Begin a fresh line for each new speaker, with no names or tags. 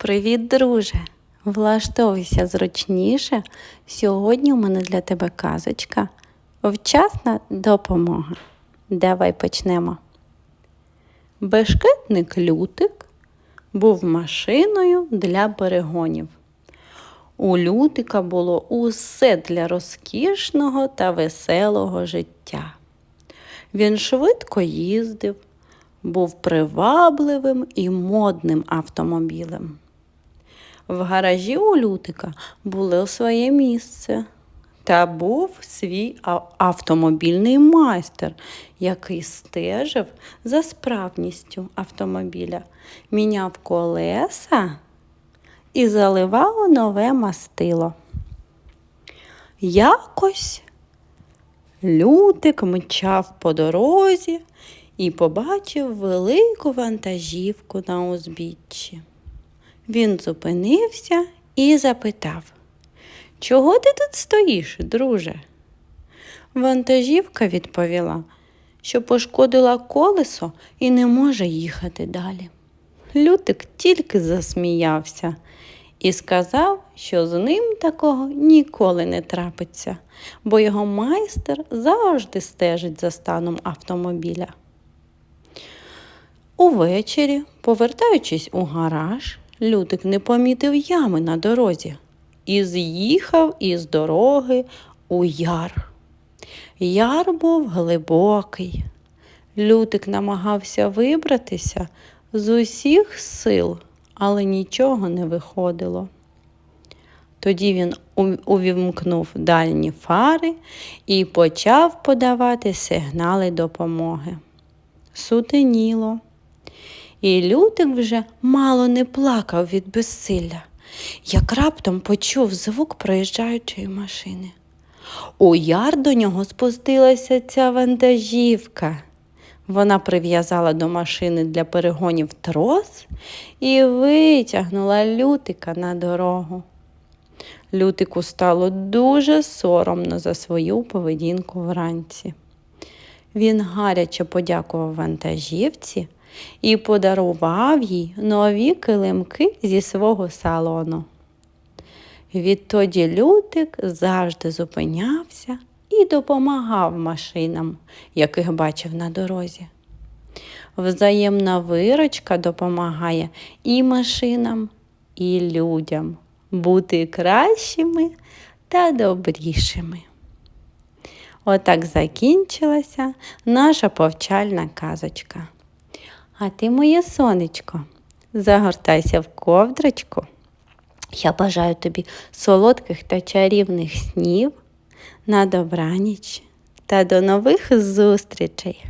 Привіт, друже! Влаштовуйся зручніше. Сьогодні у мене для тебе казочка. Вчасна допомога. Давай почнемо. Бешкетник Лютик був машиною для перегонів. У Лютика було усе для розкішного та веселого життя. Він швидко їздив, був привабливим і модним автомобілем. В гаражі у Лютика було своє місце та був свій автомобільний майстер, який стежив за справністю автомобіля, міняв колеса і заливав нове мастило. Якось Лютик мчав по дорозі і побачив велику вантажівку на узбіччі. Він зупинився і запитав, чого ти тут стоїш, друже? Вантажівка відповіла, що пошкодила колесо і не може їхати далі. Лютик тільки засміявся і сказав, що з ним такого ніколи не трапиться, бо його майстер завжди стежить за станом автомобіля. Увечері, повертаючись у гараж, Лютик не помітив ями на дорозі і з'їхав із дороги у яр. Яр був глибокий. Лютик намагався вибратися з усіх сил, але нічого не виходило. Тоді він увімкнув дальні фари і почав подавати сигнали допомоги. Сутеніло. І Лютик вже мало не плакав від безсилля, як раптом почув звук проїжджаючої машини. У яр до нього спустилася ця вантажівка. Вона прив'язала до машини для перегонів трос і витягнула Лютика на дорогу. Лютику стало дуже соромно за свою поведінку вранці. Він гаряче подякував вантажівці і подарував їй нові килимки зі свого салону. Відтоді Лютик завжди зупинявся і допомагав машинам, яких бачив на дорозі. Взаємна виручка допомагає і машинам, і людям бути кращими та добрішими. Отак закінчилася наша повчальна казочка. А ти, моє сонечко, загортайся в ковдрочку. Я бажаю тобі солодких та чарівних снів на добраніч та до нових зустрічей!